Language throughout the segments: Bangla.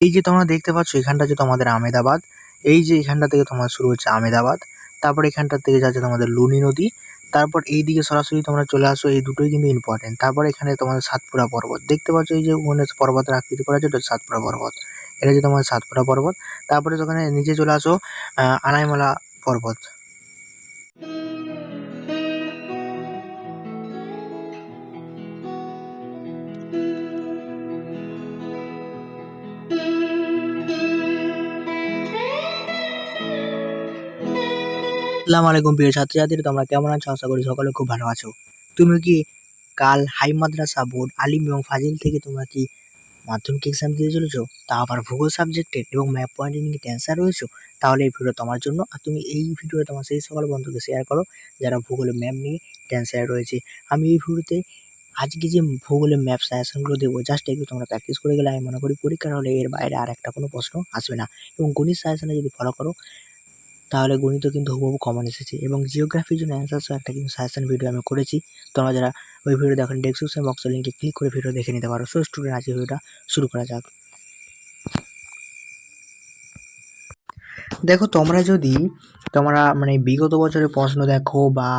এই যে তোমরা দেখতে পাচ্ছ, এখানটা যে তোমাদের আমেদাবাদ। এই যে এখানটা থেকে তোমার শুরু হচ্ছে আমেদাবাদ। তারপর এখানটা থেকে যাচ্ছে তোমাদের লুনি নদী। তারপর এই দিকে সরাসরি তোমরা চলে আসো, এই দুটোই কিন্তু ইম্পর্টেন্ট তারপর এখানে তোমাদের সাতপুরা পর্বত। দেখতে পাচ্ছ এই যে ওখানে পর্বতের আকৃতি করা আছে ওটা সাতপুরা পর্বত। এটা হচ্ছে তোমাদের সাতপুরা পর্বত। তারপরে ওখানে নিচে চলে আসো আনাইমালা পর্বত। আসসালামু আলাইকুম প্রিয় ছাত্রছাত্রী তোমরা কেমন আছো? আশা করি সকলে খুব ভালো আছো। তুমি কি কাল হাই মাদ্রাসা বোর্ড আলিম এবং ফাজিল থেকে তোমরা কি মাধ্যমিক এক্সাম দিতে চলেছো? তা আবার ভূগোল সাবজেক্টের এবং ম্যাপ পয়েন্টে নিয়ে টেন্সার রয়েছো? তাহলে এই ভিডিও তোমার জন্য আর তুমি এই ভিডিও তোমার সেই সকল বন্ধুকে শেয়ার করো, যারা ভূগোলের ম্যাপ নিয়ে টেন্সার রয়েছে। আমি এই ভিডিওতে আজকে যে ভূগোলের ম্যাপ সাজেশনগুলো দেবো জাস্ট একটু তোমরা প্র্যাকটিস করে গেলে আমি মনে করি পরীক্ষার হলে এর বাইরে আর একটা কোনো প্রশ্ন আসবে না। এবং গণিত সাজেশনে যদি ফলো করো তাহলে গণিত কিন্তু হুবহু কমন এসেছে এবং জিওগ্রাফির জন্য অ্যান্সার সহ একটা কিন্তু সাজেশন ভিডিও আমি করেছি। তোমরা যারা ওই ভিডিও দেখেন ডেসক্রিপশন বক্সের লিঙ্কে ক্লিক করে ভিডিও দেখে নিতে পারো। সো স্টুডেন্ট আজকে ভিডিওটা শুরু করা যাক। দেখো, তোমরা যদি তোমরা মানে বিগত বছরের প্রশ্ন দেখো বা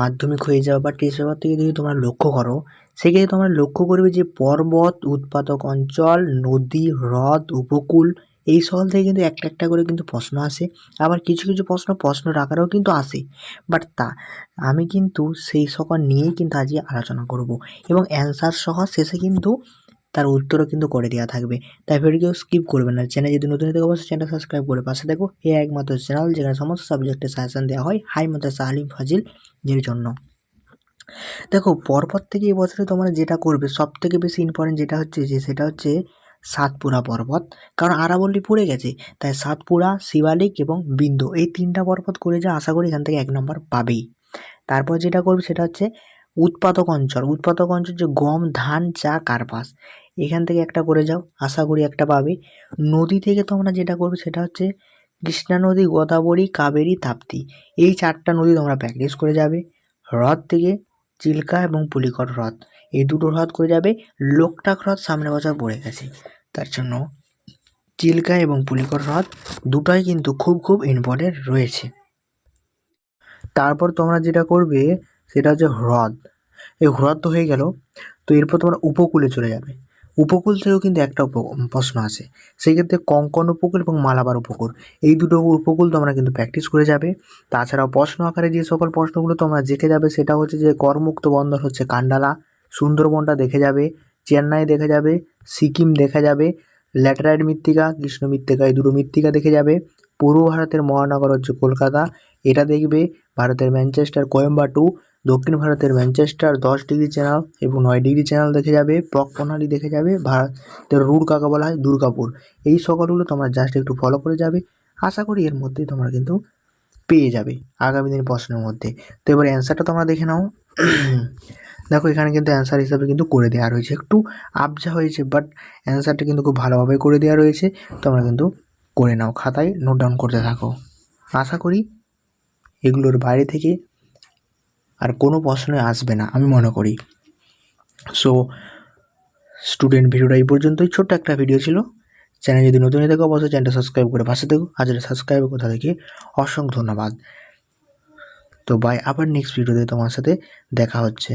মাধ্যমিক হয়ে যাও বা টেস্ট পেপার থেকে যদি তোমরা লক্ষ্য করো, সেক্ষেত্রে তোমরা লক্ষ্য করবে যে পর্বত, উৎপাদক অঞ্চল, নদী, হ্রদ, উপকূল এই সকল থেকে কিন্তু একটা একটা করে কিন্তু প্রশ্ন আসে। আবার কিছু কিছু প্রশ্ন প্রশ্নের আকারেও কিন্তু আসে। বাট তা, আমি কিন্তু সেই সকল নিয়েই কিন্তু আজকে আলোচনা করব। এবং অ্যান্সার সহ শেষে কিন্তু তার উত্তরও কিন্তু করে দেওয়া থাকবে। তাই ভিডিও স্কিপ করবে না। চ্যানেল যদি নতুন থেকে, অবশ্যই চ্যানেল সাবস্ক্রাইব করে পাশে দেখো এ একমাত্র চ্যানেল যেখানে সমস্ত সাবজেক্টের সাজেশন দেওয়া হয়। হাই মাদ্রাসা আলিম ফাজিল এর জন্য। দেখো, পরপর থেকে এই বছরে তোমরা যেটা করবে সব থেকে বেশি ইম্পর্টেন্ট যেটা হচ্ছে যে, সেটা হচ্ছে সাতপুরা পর্বত। কারণ আরাবল্লী পড়ে গেছে, তাই সাতপুরা, শিবালিক এবং বিন্দু এই তিনটা পর্বত করে যা আশা করি এখান থেকে এক নম্বর পাবেই। তারপর যেটা করবে সেটা হচ্ছে উৎপাদক অঞ্চল। উৎপাদক অঞ্চল যে গম, ধান, চা, কার্পাস, এখান থেকে একটা করে যাও, আশা করি একটা পাবে। নদী থেকে তোমরা যেটা করবে সেটা হচ্ছে কৃষ্ণা নদী, গোদাবরী, কাবেরী, তাপ্তি। এই চারটা নদী তোমরা প্র্যাকটিস করে যাবে। হ্রদ থেকে চিল্কা এবং পুলিকট হ্রদ। এই দুটো হ্রদ করে যাবে লোকটাক হ্রদ সামনে বছর পড়ে গেছে। তার জন্য চিল্কা এবং পুলিকট হ্রদ দুটোই কিন্তু খুব খুব ইম্পর্টেন্ট রয়েছে। তারপর তোমরা যেটা করবে, সেটা হচ্ছে হ্রদ। এই হ্রদ তো হয়ে গেল, তো এরপর তোমরা উপকূলে চলে যাবে। উপকূল থেকেও কিন্তু একটা প্রশ্ন আসে সেই ক্ষেত্রে কঙ্কন উপকূল এবং মালাবার উপকূল। এই দুটো উপকূল তোমরা কিন্তু প্র্যাকটিস করে যাবে। তাছাড়াও প্রশ্ন আকারে যে সকল প্রশ্নগুলো তোমরা জেকে যাবে, সেটা হচ্ছে যে, করমুক্ত বন্দর হচ্ছে কান্ডালা। সুন্দরবনটা দেখে যাবে, চেন্নাই দেখে যাবে, সিকিম দেখা যাবে, ল্যাটেরাইট মৃত্তিকা, কৃষ্ণ মৃত্তিকা, এই দুটো মৃত্তিকা দেখে যাবে, পূর্ব ভারতের মহানগর হচ্ছে কলকাতা, এটা দেখবে ভারতের ম্যানচেস্টার, কোয়েম্বাটু, দক্ষিণ ভারতের ম্যানচেস্টার, দশ ডিগ্রি চ্যানেল এবং নয় ডিগ্রি চ্যানেল দেখে যাবে পক প্রণালী দেখে যাবে, ভারতের রুট কাকে বলা হয়, দুর্গাপুর। এই সকলগুলো তোমরা জাস্ট একটু ফলো করে যাবে, আশা করি এর মধ্যেই তোমরা কিন্তু পেয়ে যাবে আগামী দিনের প্রশ্নের মধ্যে। তো এবার অ্যান্সারটা তোমরা দেখে নাও। দেখো, এখানে কিন্তু অ্যান্সার হিসাবে কিন্তু করে দেওয়া রয়েছে। একটু আবজা হয়েছে বাট অ্যান্সারটা কিন্তু খুব ভালোভাবে করে দেওয়া রয়েছে। তোমরা কিন্তু করে নাও খাতায় নোট ডাউন করতে থাকো। আশা করি এগুলোর বাইরে থেকে আর কোনো প্রশ্নই আসবে না, আমি মনে করি। সো স্টুডেন্ট ভিডিওটা এই পর্যন্তই। ছোট্ট একটা ভিডিও ছিল। চ্যানেল যদি নতুন হয়ে থাকো, অবশ্যই চ্যানেলটা সাবস্ক্রাইব করে পাশে আর যেটা সাবস্ক্রাইব কোথা থেকে অসংখ্য ধন্যবাদ। তো বাই আবার নেক্সট ভিডিওতে তোমার সাথে দেখা হচ্ছে।